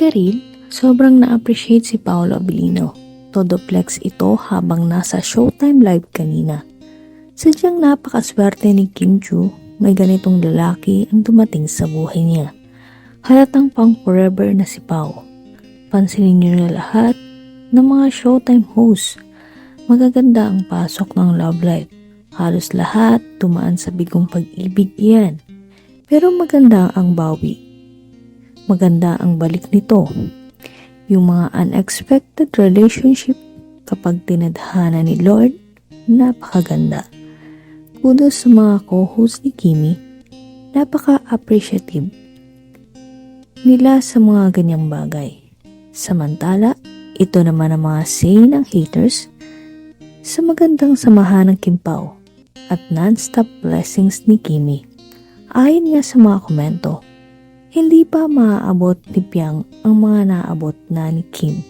Karil, sobrang na-appreciate si Paolo Abilino. Todo flex ito habang nasa Showtime Live kanina. Sadyang napakaswerte ni Kim Chu, may ganitong lalaki ang dumating sa buhay niya. Halatang pang forever na si Pao. Pansinin niyo na lahat ng mga Showtime hosts. Magaganda ang pasok ng love life. Halos lahat tumaan sa bigong pag-ibig iyan. Pero maganda ang bawi. Maganda ang balik nito. Yung mga unexpected relationship kapag tinadhana ni Lord, napakaganda. Kudos sa mga co-host ni Kimi, napaka-appreciative nila sa mga ganyang bagay. Samantala, ito naman ang mga say ng haters sa magandang samahan ng Kimpaw at non-stop blessings ni Kimi. Ayon nga sa mga komento, hindi pa maaabot ni Piang ang mga naabot na ni Kim.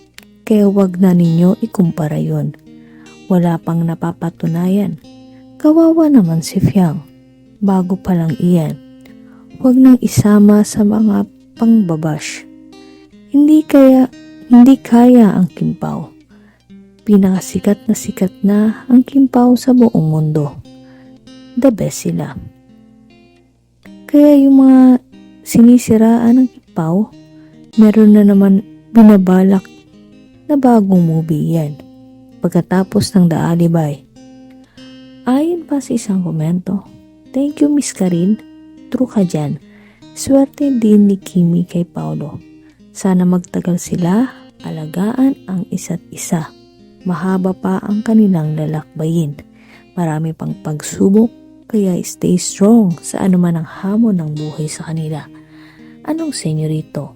Kaya wag na ninyo ikumpara yon. Wala pang napapatunayan. Kawawa naman si Fiang. Bago pa lang iyan. Huwag nang isama sa mga pangbabash. Hindi kaya, hindi kaya ang Kimpaw. Pinakasikat na sikat na ang Kimpaw sa buong mundo. The best sila. Kaya yung mga sinisiraan ng Kimpaw, meron na naman binabalak na bagong movie yan. Pagkatapos ng The Alibay. Ayon pa sa isang komento, Thank you Miss Karin, true ka dyan. Swerte din ni Kimi kay Paulo. Sana magtagal sila, alagaan ang isa't isa. Mahaba pa ang kanilang lalakbayin. Marami pang pagsubok, kaya stay strong sa anuman ang hamon ng buhay sa kanila. Anong senyorito?